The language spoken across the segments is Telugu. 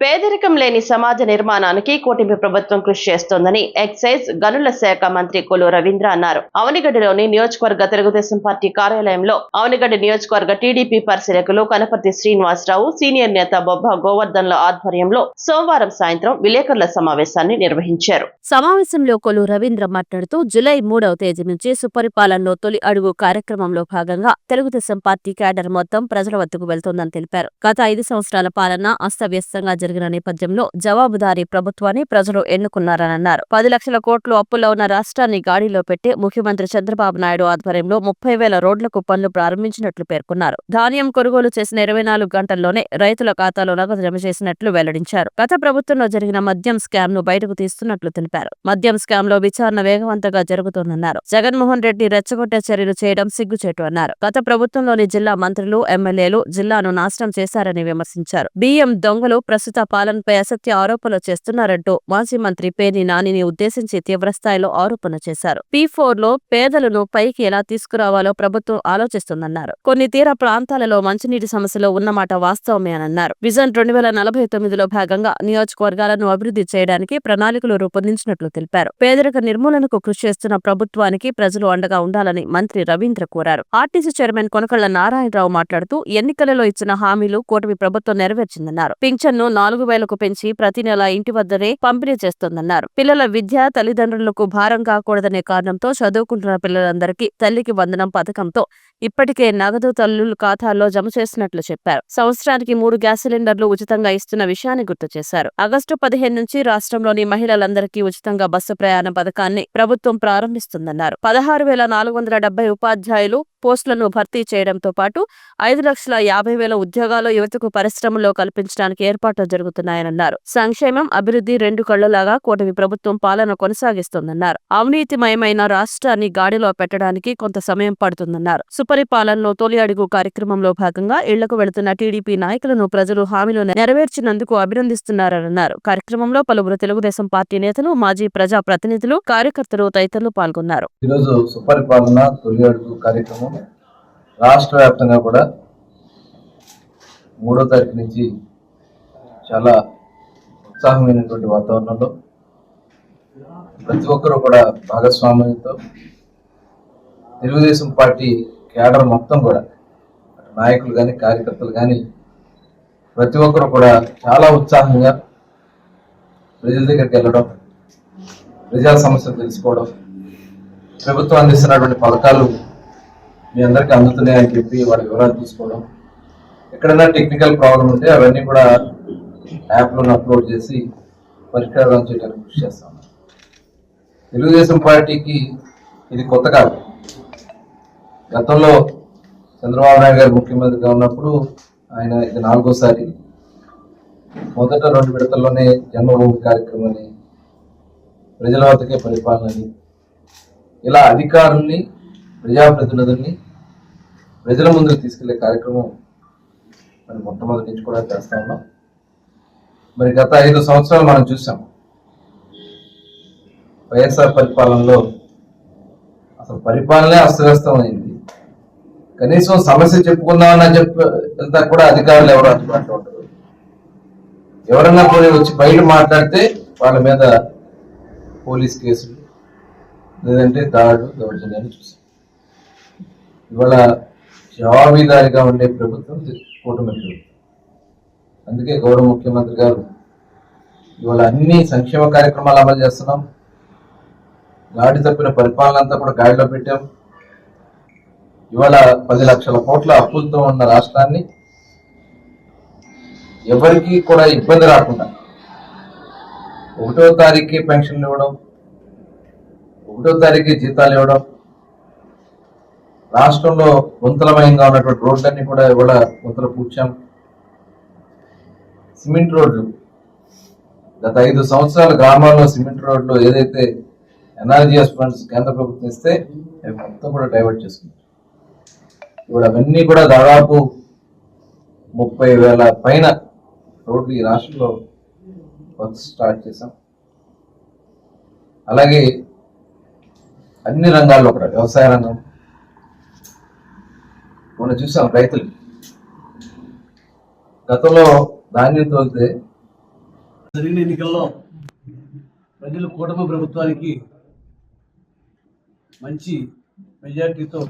పేదరికం లేని సమాజ నిర్మాణానికి కూటమి ప్రభుత్వం కృషి చేస్తోందని ఎక్సైజ్ గనుల శాఖ మంత్రి కొలు రవీంద్ర అన్నారు. అవనిగడ్డలోని నియోజకవర్గ తెలుగుదేశం పార్టీ కార్యాలయంలో అవనిగడ్డ నియోజకవర్గ టీడీపీ పరిశీలకులు కనపర్తి శ్రీనివాసరావు సీనియర్ నేత బొబ్బ గోవర్ధన్ల ఆధ్వర్యంలో సోమవారం సాయంత్రం విలేకరుల సమావేశాన్ని నిర్వహించారు. సమావేశంలో కొలు రవీంద్ర మాట్లాడుతూ జులై మూడవ తేదీ నుంచి సుపరిపాలనలో తొలి అడుగు కార్యక్రమంలో భాగంగా తెలుగుదేశం పార్టీ క్యాడర్ మొత్తం ప్రజల వద్దకు వెళ్తోందని తెలిపారు. గత ఐదు సంవత్సరాల పాలన అస్తవ్యస్తంగా జరిగిన నేపథ్యంలో జవాబుదారీ ప్రభుత్వాన్ని ప్రజలు ఎన్నుకున్నారన్నారు పది లక్షల కోట్లు అప్పుల్లో ఉన్న రాష్ట్రాన్ని గాడిలో పెట్టి ముఖ్యమంత్రి చంద్రబాబు నాయుడు ఆధ్వర్యంలో ముప్పై వేల రోడ్లకు పనులు ప్రారంభించినట్లు పేర్కొన్నారు. ధాన్యం కొనుగోలు చేసిన ఇరవై నాలుగు గంటల్లోనే రైతుల ఖాతాలో నగదు జమ చేసినట్లు వెల్లడించారు. గత ప్రభుత్వంలో జరిగిన మద్యం స్కామ్ను బయటకు తీస్తున్నట్లు తెలిపారు. మద్యం స్కామ్లో విచారణ వేగవంతంగా జరుగుతోందన్నారు. జగన్మోహన్ రెడ్డి రెచ్చగొట్టే చర్యలు చేయడం సిగ్గుచేటు అన్నారు. గత ప్రభుత్వంలోని జిల్లా మంత్రులు ఎమ్మెల్యేలు జిల్లాను నాశనం చేశారని విమర్శించారు. బియ్యం దొంగలు ప్రస్తుత పాలనపై అసత్య ఆరోపణలు చేస్తున్నారంటూ మాజీ మంత్రి పేర్ని నానిని ఉద్దేశించి తీవ్రస్థాయిలో ఆరోపణ చేశారు. పీ ఫోర్లో పేదలను పైకి ఎలా తీసుకురావాలో ప్రభుత్వం ఆలోచిస్తుందన్నారు. కొన్ని తీర ప్రాంతాలలో మంచినీటి సమస్యలు ఉన్నమాట వాస్తవమే అన్నారు విజన్ రెండు వేల నలభై తొమ్మిదిలో భాగంగా నియోజకవర్గాలను అభివృద్ధి చేయడానికి ప్రణాళికలు రూపొందించినట్లు తెలిపారు. పేదరిక నిర్మూలనకు కృషి చేస్తున్న ప్రభుత్వానికి ప్రజలు అండగా ఉండాలని మంత్రి రవీంద్ర కోరారు. ఆర్టీసీ చైర్మన్ కొనకళ్ళ నారాయణరావు మాట్లాడుతూ ఎన్నికలలో ఇచ్చిన హామీలు కూటమి ప్రభుత్వం నెరవేర్చిందన్నారు. పింఛన్ను నాలుగు వేలకు పెంచి ప్రతి నెల ఇంటి వద్దనే పంపిణీ చేస్తోందన్నారు. పిల్లల విద్య తల్లిదండ్రులకు భారం కాకూడదనే కారణంతో చదువుకుంటున్న పిల్లలందరికీ తల్లికి వందనం పథకంతో ఇప్పటికే నగదు తల్లుల ఖాతాల్లో జమ చేసినట్లు చెప్పారు. సంవత్సరానికి మూడు గ్యాస్ సిలిండర్లు ఉచితంగా ఇస్తున్న విషయాన్ని గుర్తు చేశారు. ఆగస్టు పదిహేను నుంచి రాష్ట్రంలోని మహిళలందరికీ ఉచితంగా బస్సు ప్రయాణ పథకాన్ని ప్రభుత్వం ప్రారంభిస్తుందన్నారు. పదహారు వేల నాలుగు వందల డెబ్బై ఉపాధ్యాయులు పోస్టులను భర్తీ చేయడంతో పాటు ఐదు లక్షల యాభై వేల ఉద్యోగాలు యువతకు పరిశ్రమలో కల్పించడానికి ఏర్పాట్లు జరుగుతున్నాయన్నారు సంక్షేమం అభివృద్ధి రెండు కళ్ళలాగా కూటమి ప్రభుత్వం పాలన కొనసాగిస్తోందన్నారు. అవినీతిమయమైన రాష్ట్రాన్ని గాడిలో పెట్టడానికి కొంత సమయం పడుతుందన్నారు. సుపరిపాలనలో తొలి అడుగు కార్యక్రమంలో భాగంగా ఇళ్ళకు వెళుతున్న టీడీపీ నాయకులను ప్రజలు హామీలు నెరవేర్చినందుకు అభినందిస్తున్నారన్నారు. కార్యక్రమంలో పలువురు తెలుగుదేశం పార్టీ నేతలు మాజీ ప్రజా ప్రతినిధులు కార్యకర్తలు తదితరులు పాల్గొన్నారు. ఈరోజు సుపరిపాలన తొలి అడుగు కార్యక్రమం రాష్ట్ర వ్యాప్తంగా కూడా మూడో తారీఖు నుంచి చాలా ఉత్సాహమైనటువంటి వాతావరణంలో ప్రతి ఒక్కరూ కూడా భాగస్వామ్యంతో తెలుగుదేశం పార్టీ కేడర్ మొత్తం కూడా నాయకులు కానీ కార్యకర్తలు కానీ ప్రతి ఒక్కరు కూడా చాలా ఉత్సాహంగా ప్రజల దగ్గరికి వెళ్ళడం ప్రజా సమస్యలు తెలుసుకోవడం ప్రభుత్వం అందిస్తున్నటువంటి పథకాలు మీ అందరికీ అందుతున్నాయని చెప్పి వాళ్ళ వివరాలు తీసుకోవడం. ఎక్కడైనా టెక్నికల్ ప్రాబ్లం ఉంటే అవన్నీ కూడా యాప్లో అప్లోడ్ చేసి పరిష్కారం చేయడానికి కృషి చేస్తాం. తెలుగుదేశం పార్టీకి ఇది కొత్త కాదు గతంలో చంద్రబాబు నాయుడు గారు ముఖ్యమంత్రిగా ఉన్నప్పుడు ఆయన ఇది నాలుగోసారి మొదట రెండు విడతల్లోనే జన్మభూమి కార్యక్రమాన్ని ప్రజల వద్దకే పరిపాలనని ఇలా అధికారుల్ని ప్రజాప్రతినిధుల్ని ప్రజల ముందుకు తీసుకెళ్ళే కార్యక్రమం మరి మొట్టమొదటి నుంచి కూడా చేస్తా ఉన్నాం. మరి గత ఐదు సంవత్సరాలు మనం చూసాం. వైఎస్ఆర్ పరిపాలనలో అసలు పరిపాలనే అస్తవ్యస్తమైంది కనీసం సమస్య చెప్పుకుందామని చెప్పి వెళ్తా కూడా అధికారులు ఎవరు అందుబాటులో ఉంటారు ఎవరన్నా పోయి వచ్చి బయట మాట్లాడితే వాళ్ళ మీద పోలీస్ కేసులు లేదంటే దాడులు దౌర్జన్యాలు చూసాం. ఇవాళ జవాబీదారిగా ఉండే ప్రభుత్వం ఇది కూటమి ప్రభుత్వం అందుకే గౌరవ ముఖ్యమంత్రి గారు ఇవాళ అన్ని సంక్షేమ కార్యక్రమాలు అమలు చేస్తున్నాం. గాడి తప్పిన పరిపాలన అంతా కూడా గాడిలో పెట్టాం. ఇవాళ పది లక్షల కోట్ల అప్పులతో ఉన్న రాష్ట్రాన్ని ఎవరికి కూడా ఇబ్బంది రాకుండా ఒకటో తారీఖు పెన్షన్లు ఇవ్వడం ఒకటో తారీఖు జీతాలు ఇవ్వడం రాష్ట్రంలో గుంతలమయంగా ఉన్నటువంటి రోడ్లన్నీ కూడా ఇవాళ గుంతలు పూడ్చాం. సిమెంట్ రోడ్లు. గత ఐదు సంవత్సరాల గ్రామాల్లో సిమెంట్ రోడ్లు ఏదైతే ఎన్ఆర్జీఎస్ ఫండ్స్ కేంద్ర ప్రభుత్వం ఇస్తే అవి మొత్తం కూడా డైవర్ట్ చేసుకుంటాం. ఇప్పుడు అవన్నీ కూడా దాదాపు ముప్పై వేల పైన రోడ్లు ఈ రాష్ట్రంలో వర్క్ స్టార్ట్ చేశాం. అలాగే అన్ని రంగాల్లో కూడా వ్యవసాయ రంగం మనం చూసాం రైతులు. గతంలో ధాన్యం తోలితే జరిగిన ఎన్నికల్లో ప్రజలు కూటమి ప్రభుత్వానికి మంచి మెజార్టీతో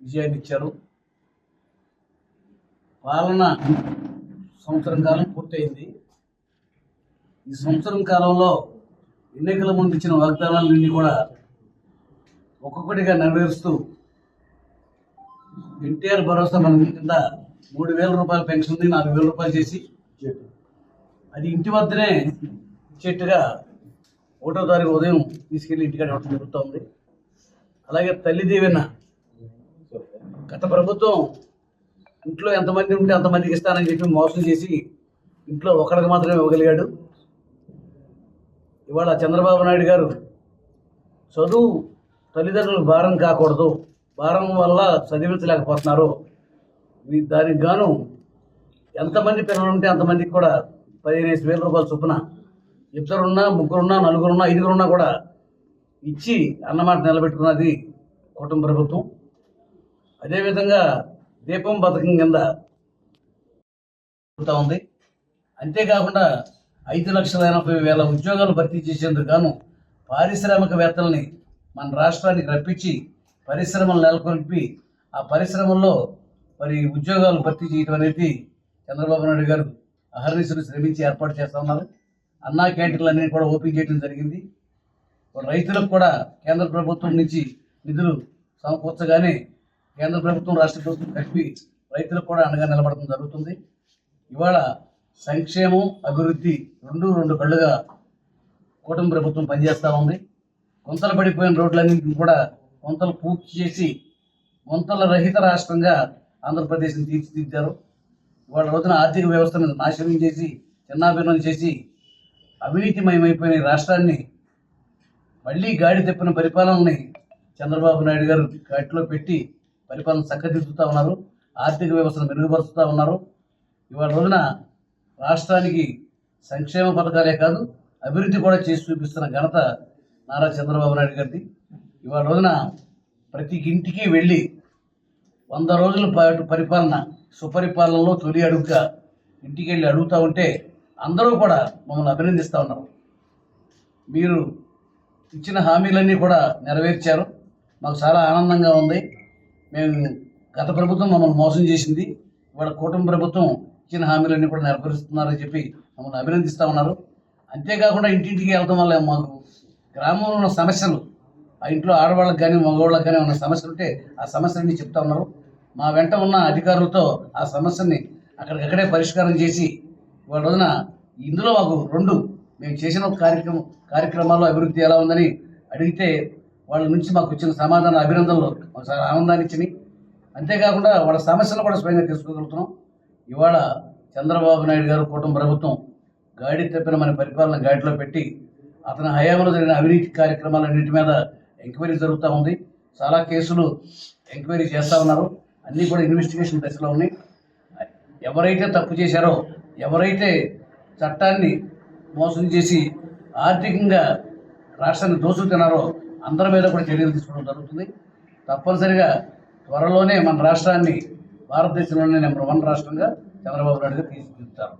విజయాన్ని ఇచ్చారు. పాలన సంవత్సరం కాలం పూర్తయింది. ఈ సంవత్సరం కాలంలో ఎన్నికల ముందు ఇచ్చిన వాగ్దానాలన్నీ కూడా ఒక్కొక్కటిగా నెరవేరుస్తూ ఎన్టీఆర్ భరోసా మన కింద మూడు వేల రూపాయల పెన్షన్ని నాలుగు వేల రూపాయలు చేసి. అది ఇంటి వద్దనే ఇచ్చేట్టుగా ఒకటో తారీఖు ఉదయం తీసుకెళ్ళి ఇంటికాడ ఇవ్వడం జరుగుతోంది అలాగే తల్లి దీవెన. గత ప్రభుత్వం ఇంట్లో ఎంతమంది ఉంటే అంతమందికి ఇస్తానని చెప్పి మోసం చేసి ఇంట్లో ఒకరికి మాత్రమే ఇవ్వగలిగాడు. ఇవాళ చంద్రబాబు నాయుడు గారు చదువు తల్లిదండ్రులకు భారం కాకూడదు. భారం వల్ల చదివించలేకపోతున్నారు. దానికి గాను ఎంతమంది పిల్లలు ఉంటే అంతమందికి కూడా పదిహేను వేల రూపాయలు చొప్పున ఇద్దరున్నా ముగ్గురున్నా నలుగురున్నా ఐదుగురున్నా కూడా ఇచ్చి అన్నమాట నిలబెట్టుకున్నది కుటుంబ ప్రభుత్వం. అదేవిధంగా దీపం పథకం కింద ఉంది. అంతేకాకుండా ఐదు లక్షల ఎనభై వేల ఉద్యోగాలు భర్తీ చేసేందుకు గాను పారిశ్రామికవేత్తల్ని మన రాష్ట్రానికి రప్పించి పరిశ్రమలు నెలకొల్పి ఆ పరిశ్రమల్లో మరి ఉద్యోగాలు భర్తీ చేయడం అనేది చంద్రబాబు నాయుడు గారు అహర్నిశలు శ్రమించి ఏర్పాటు చేస్తా ఉన్నారు. అన్నా క్యాంటీన్లు అన్ని కూడా ఓపెన్ చేయడం జరిగింది. రైతులకు కూడా కేంద్ర ప్రభుత్వం నుంచి నిధులు సమకూర్చగానే కేంద్ర ప్రభుత్వం రాష్ట్ర ప్రభుత్వం కలిపి రైతులకు కూడా అండగా నిలబడటం జరుగుతుంది. ఇవాళ సంక్షేమం అభివృద్ధి రెండు రెండు కళ్ళుగా కూటమి ప్రభుత్వం పనిచేస్తూ ఉంది. కొంతలు పడిపోయిన రోడ్లన్నింటినీ కూడా వంతలు పూర్తి చేసి వంతల రహిత రాష్ట్రంగా ఆంధ్రప్రదేశ్ని తీర్చిదిద్దారు. ఇవాళ రోజున ఆర్థిక వ్యవస్థను నాశనం చేసి చిన్నాభిన్నం చేసి అవినీతిమయమైపోయిన రాష్ట్రాన్ని మళ్ళీ గాడి తెప్పిన పరిపాలనని చంద్రబాబు నాయుడు గారు గాటిలో పెట్టి పరిపాలన చక్కదిద్దుతూ ఉన్నారు. ఆర్థిక వ్యవస్థను మెరుగుపరుస్తూ ఉన్నారు. ఇవాళ రోజున రాష్ట్రానికి సంక్షేమ పథకాలే కాదు అభివృద్ధి కూడా చేసి చూపిస్తున్న ఘనత నారా చంద్రబాబు నాయుడు గారిది. ఇవాళ రోజున ప్రతి ఇంటికి వెళ్ళి వంద రోజుల పాటు పరిపాలన సుపరిపాలనలో తొలి అడుగుగా ఇంటికి వెళ్ళి అడుగుతూ ఉంటే అందరూ కూడా మమ్మల్ని అభినందిస్తూ ఉన్నారు. మీరు ఇచ్చిన హామీలన్నీ కూడా నెరవేర్చారు. మాకు చాలా ఆనందంగా ఉంది. మేము గత ప్రభుత్వం మమ్మల్ని మోసం చేసింది. ఇవాళ కూటమి ప్రభుత్వం ఇచ్చిన హామీలన్నీ కూడా నెరవేరుస్తున్నారని చెప్పి మమ్మల్ని అభినందిస్తూ ఉన్నారు. అంతేకాకుండా ఇంటింటికి వెళ్ళడం వల్ల మాకు గ్రామంలో ఉన్న సమస్యలు ఇంట్లో ఆడవాళ్ళకి కానీ మగవాళ్ళకి కానీ ఉన్న సమస్యలు ఉంటే ఆ సమస్యలన్నీ చెప్తా ఉన్నారు. మా వెంట ఉన్న అధికారులతో ఆ సమస్యని అక్కడికక్కడే పరిష్కారం చేసి ఇవాళ రోజున ఇందులో మాకు రెండు మేము చేసిన కార్యక్రమం కార్యక్రమాల్లో అభివృద్ధి ఎలా ఉందని అడిగితే వాళ్ళ నుంచి మాకు వచ్చిన సమాధాన అభినందనలు మాకు చాలా ఆనందాన్ని ఇచ్చినాయి. అంతేకాకుండా వాళ్ళ సమస్యలు కూడా స్వయంగా తెలుసుకోగలుగుతున్నాం. ఇవాళ చంద్రబాబు నాయుడు గారు కూటమి ప్రభుత్వం గాడి తప్పిన మన పరిపాలన గాడిలో పెట్టి అతని హయాంలో జరిగిన అవినీతి కార్యక్రమాలన్నింటి మీద ఎంక్వైరీ జరుగుతూ ఉంది. చాలా కేసులు ఎంక్వైరీ చేస్తూ ఉన్నారు. అన్నీ కూడా ఇన్వెస్టిగేషన్ దశలో ఉన్నాయి. ఎవరైతే తప్పు చేశారో ఎవరైతే చట్టాన్ని మోసం చేసి ఆర్థికంగా రాష్ట్రాన్ని దోచుకున్నారో అందరి మీద కూడా చర్యలు తీసుకోవడం జరుగుతుంది. తప్పనిసరిగా త్వరలోనే మన రాష్ట్రాన్ని భారతదేశంలోనే నెంబర్ వన్ రాష్ట్రంగా చంద్రబాబు నాయుడు గారు తీర్చిదిద్దుతారు.